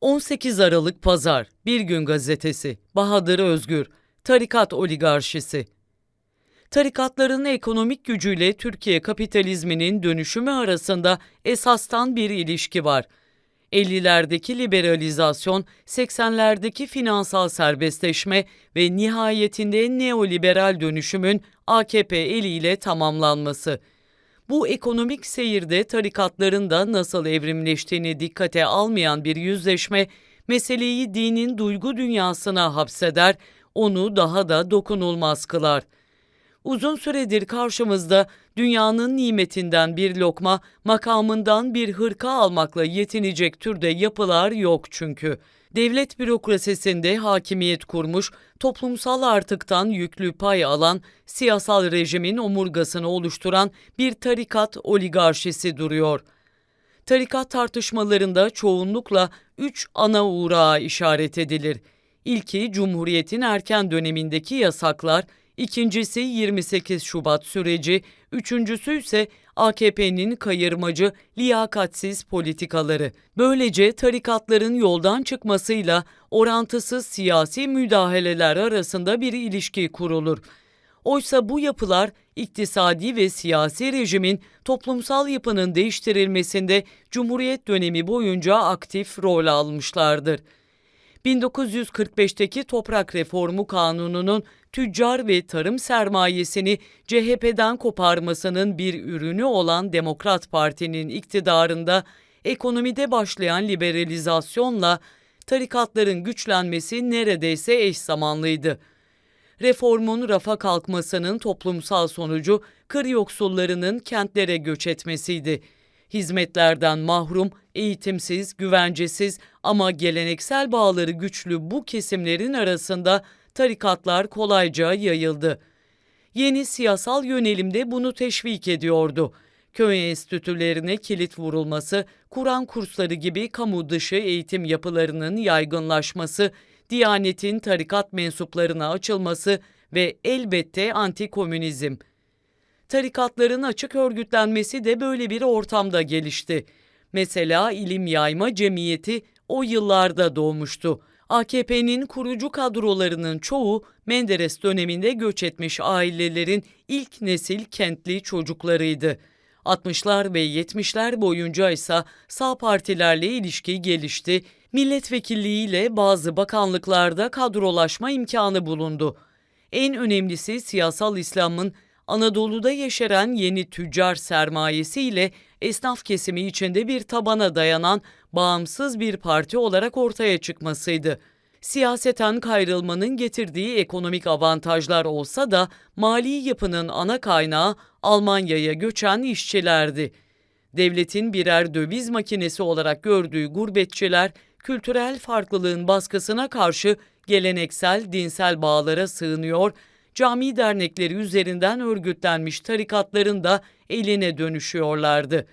18 Aralık Pazar, Bir Gün Gazetesi, Bahadır Özgür, Tarikat Oligarşisi. Tarikatların ekonomik gücüyle Türkiye kapitalizminin dönüşümü arasında esastan bir ilişki var. 50'lerdeki liberalizasyon, 80'lerdeki finansal serbestleşme ve nihayetinde neoliberal dönüşümün AKP eliyle tamamlanması. Bu ekonomik seyirde tarikatların da nasıl evrimleştiğini dikkate almayan bir yüzleşme, meseleyi dinin duygu dünyasına hapseder, onu daha da dokunulmaz kılar. Uzun süredir karşımızda dünyanın nimetinden bir lokma, makamından bir hırka almakla yetinecek türde yapılar yok çünkü. Devlet bürokrasisinde hakimiyet kurmuş, toplumsal artıktan yüklü pay alan, siyasal rejimin omurgasını oluşturan bir tarikat oligarşisi duruyor. Tarikat tartışmalarında çoğunlukla üç ana uğrağa işaret edilir. İlki Cumhuriyet'in erken dönemindeki yasaklar, ikincisi 28 Şubat süreci, üçüncüsü ise AKP'nin kayırmacı, liyakatsiz politikaları. Böylece tarikatların yoldan çıkmasıyla orantısız siyasi müdahaleler arasında bir ilişki kurulur. Oysa bu yapılar iktisadi ve siyasi rejimin toplumsal yapının değiştirilmesinde Cumhuriyet dönemi boyunca aktif rol almışlardır. 1945'teki Toprak Reformu Kanunu'nun tüccar ve tarım sermayesini CHP'den koparmasının bir ürünü olan Demokrat Parti'nin iktidarında ekonomide başlayan liberalizasyonla tarikatların güçlenmesi neredeyse eş zamanlıydı. Reformun rafa kalkmasının toplumsal sonucu kır yoksullarının kentlere göç etmesiydi hizmetlerden mahrum, eğitimsiz, güvencesiz ama geleneksel bağları güçlü bu kesimlerin arasında tarikatlar kolayca yayıldı. Yeni siyasal yönelimde bunu teşvik ediyordu. Köy enstitülerine kilit vurulması, Kur'an kursları gibi kamu dışı eğitim yapılarının yaygınlaşması, Diyanetin tarikat mensuplarına açılması ve elbette antikomünizm. Tarikatların açık örgütlenmesi de böyle bir ortamda gelişti. Mesela İlim Yayma Cemiyeti o yıllarda doğmuştu. AKP'nin kurucu kadrolarının çoğu Menderes döneminde göç etmiş ailelerin ilk nesil kentli çocuklarıydı. 60'lar ve 70'ler boyunca ise sağ partilerle ilişki gelişti. Milletvekilliğiyle bazı bakanlıklarda kadrolaşma imkanı bulundu. En önemlisi siyasal İslam'ın Anadolu'da yeşeren yeni tüccar sermayesiyle esnaf kesimi içinde bir tabana dayanan bağımsız bir parti olarak ortaya çıkmasıydı. Siyaseten kayrılmanın getirdiği ekonomik avantajlar olsa da mali yapının ana kaynağı Almanya'ya göçen işçilerdi. Devletin birer döviz makinesi olarak gördüğü gurbetçiler kültürel farklılığın baskısına karşı geleneksel dinsel bağlara sığınıyor cami dernekleri üzerinden örgütlenmiş tarikatların da eline dönüşüyorlardı.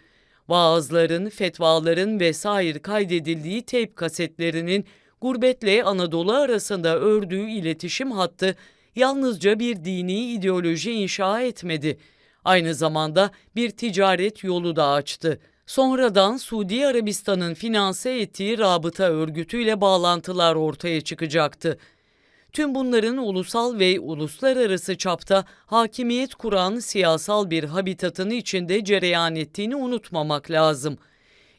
Vaazların, fetvaların vesaire kaydedildiği teyp kasetlerinin gurbetle Anadolu arasında ördüğü iletişim hattı yalnızca bir dini ideoloji inşa etmedi. Aynı zamanda bir ticaret yolu da açtı. Sonradan Suudi Arabistan'ın finanse ettiği rabıta örgütüyle bağlantılar ortaya çıkacaktı. Tüm bunların ulusal ve uluslararası çapta hakimiyet kuran siyasal bir habitatın içinde cereyan ettiğini unutmamak lazım.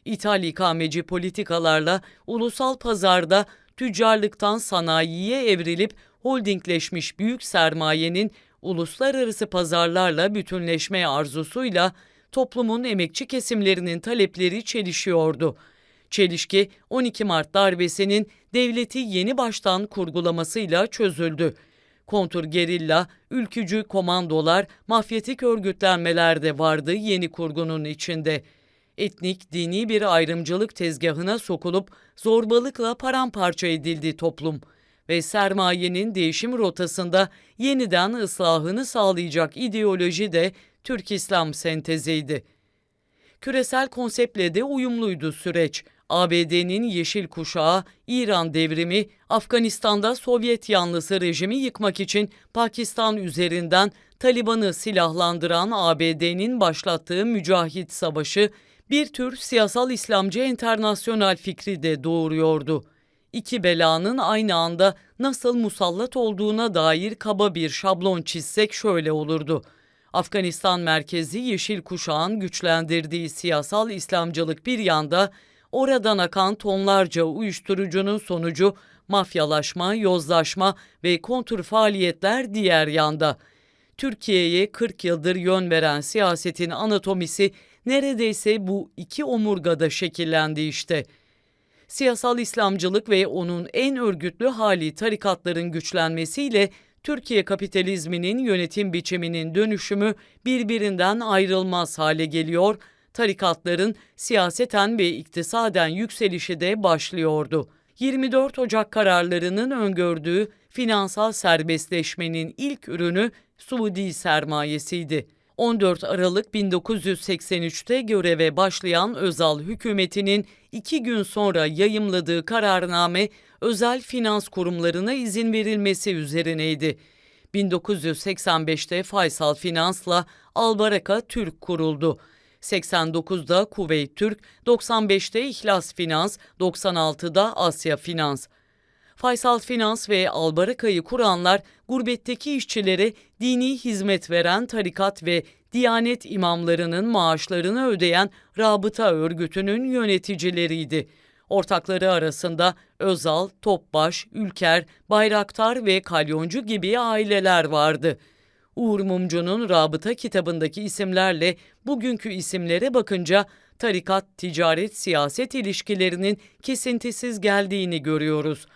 İthal ikameci politikalarla ulusal pazarda tüccarlıktan sanayiye evrilip holdingleşmiş büyük sermayenin uluslararası pazarlarla bütünleşme arzusuyla toplumun emekçi kesimlerinin talepleri çelişiyordu. Çelişki 12 Mart darbesinin devleti yeni baştan kurgulamasıyla çözüldü. Kontur gerilla, ülkücü komandolar, mafyatik örgütlenmeler de vardı yeni kurgunun içinde. Etnik, dini bir ayrımcılık tezgahına sokulup zorbalıkla paramparça edildi toplum ve sermayenin değişim rotasında yeniden ıslahını sağlayacak ideoloji de Türk İslam senteziydi. Küresel konseptle de uyumluydu süreç. ABD'nin yeşil kuşağı, İran devrimi, Afganistan'da Sovyet yanlısı rejimi yıkmak için Pakistan üzerinden Taliban'ı silahlandıran ABD'nin başlattığı mücahit savaşı, Bir tür siyasal İslamcı enternasyonal fikri de doğuruyordu. İki belanın aynı anda nasıl musallat olduğuna dair kaba bir şablon çizsek şöyle olurdu. Afganistan merkezi Yeşil Kuşağın güçlendirdiği siyasal İslamcılık bir yanda, oradan akan tonlarca uyuşturucunun sonucu mafyalaşma, yozlaşma ve kontur faaliyetler diğer yanda. Türkiye'ye 40 yıldır yön veren siyasetin anatomisi neredeyse bu iki omurgada şekillendi işte. Siyasal İslamcılık ve onun en örgütlü hali tarikatların güçlenmesiyle Türkiye kapitalizminin yönetim biçiminin dönüşümü birbirinden ayrılmaz hale geliyor, tarikatların siyaseten ve iktisaden yükselişi de başlıyordu. 24 Ocak kararlarının öngördüğü finansal serbestleşmenin ilk ürünü Suudi sermayesiydi. 14 Aralık 1983'te göreve başlayan Özal hükümetinin iki gün sonra yayımladığı kararname özel finans kurumlarına izin verilmesi üzerineydi. 1985'te Faysal Finans'la Albaraka Türk kuruldu. 89'da Kuveyt Türk, 95'te İhlas Finans, 96'da Asya Finans. Faysal Finans ve Albaraka'yı kuranlar gurbetteki işçilere dini hizmet veren tarikat ve Diyanet imamlarının maaşlarını ödeyen rabıta örgütünün yöneticileriydi. Ortakları arasında Özal, Topbaş, Ülker, Bayraktar ve Kalyoncu gibi aileler vardı. Uğur Mumcu'nun Rabıta kitabındaki isimlerle bugünkü isimlere bakınca tarikat, ticaret, siyaset ilişkilerinin kesintisiz geldiğini görüyoruz.''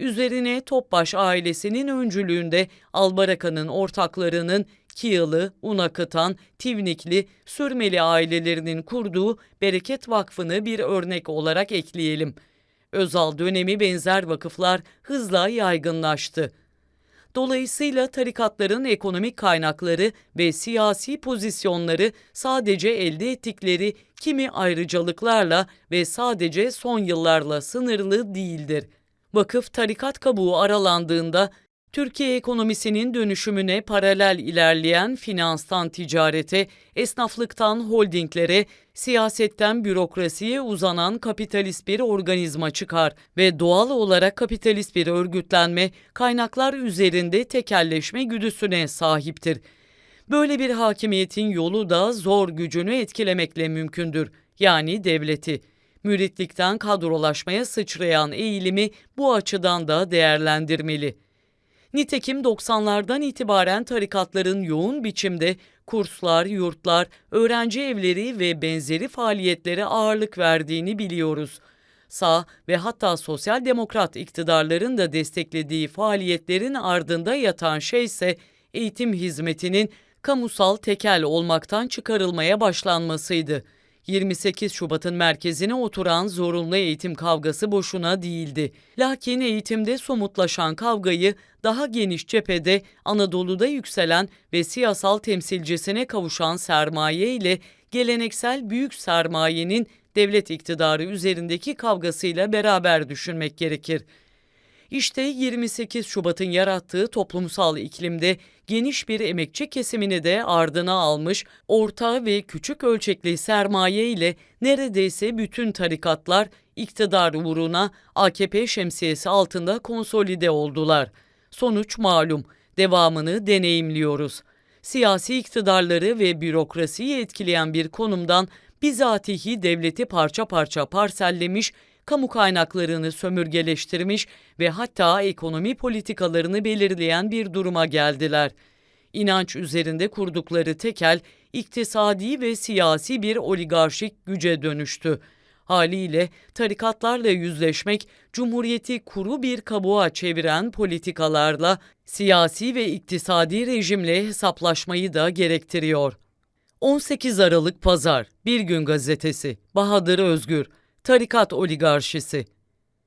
Üzerine Topbaş ailesinin öncülüğünde Albaraka'nın ortaklarının Kiyalı, Unakıtan, Tivnikli, Sürmeli ailelerinin kurduğu Bereket Vakfı'nı bir örnek olarak ekleyelim. Özal dönemi benzer vakıflar hızla yaygınlaştı. Dolayısıyla tarikatların ekonomik kaynakları ve siyasi pozisyonları sadece elde ettikleri kimi ayrıcalıklarla ve sadece son yıllarla sınırlı değildir. Vakıf tarikat kabuğu aralandığında Türkiye ekonomisinin dönüşümüne paralel ilerleyen finanstan ticarete, esnaflıktan holdinglere, siyasetten bürokrasiye uzanan kapitalist bir organizma çıkar ve doğal olarak kapitalist bir örgütlenme kaynaklar üzerinde tekelleşme güdüsüne sahiptir. Böyle bir hakimiyetin yolu da zor gücünü etkilemekle mümkündür. Yani devleti müritlikten kadrolaşmaya sıçrayan eğilimi bu açıdan da değerlendirmeli. Nitekim 90'lardan itibaren tarikatların yoğun biçimde kurslar, yurtlar, öğrenci evleri ve benzeri faaliyetlere ağırlık verdiğini biliyoruz. Sağ ve hatta sosyal demokrat iktidarların da desteklediği faaliyetlerin ardında yatan şey ise eğitim hizmetinin kamusal tekel olmaktan çıkarılmaya başlanmasıydı. 28 Şubat'ın merkezine oturan zorunlu eğitim kavgası boşuna değildi. Lakin eğitimde somutlaşan kavgayı daha geniş cephede Anadolu'da yükselen ve siyasal temsilcisine kavuşan sermaye ile geleneksel büyük sermayenin devlet iktidarı üzerindeki kavgasıyla beraber düşünmek gerekir. İşte 28 Şubat'ın yarattığı toplumsal iklimde geniş bir emekçi kesimini de ardına almış, orta ve küçük ölçekli sermaye ile neredeyse bütün tarikatlar iktidar uğruna AKP şemsiyesi altında konsolide oldular. Sonuç malum, devamını deneyimliyoruz. Siyasi iktidarları ve bürokrasiyi etkileyen bir konumdan bizatihi devleti parça parça parsellemiş kamu kaynaklarını sömürgeleştirmiş ve hatta ekonomi politikalarını belirleyen bir duruma geldiler. İnanç üzerinde kurdukları tekel iktisadi ve siyasi bir oligarşik güce dönüştü. Haliyle tarikatlarla yüzleşmek, cumhuriyeti kuru bir kabuğa çeviren politikalarla siyasi ve iktisadi rejimle hesaplaşmayı da gerektiriyor. 18 Aralık Pazar, Bir Gün Gazetesi, Bahadır Özgür, Tarikat Oligarşisi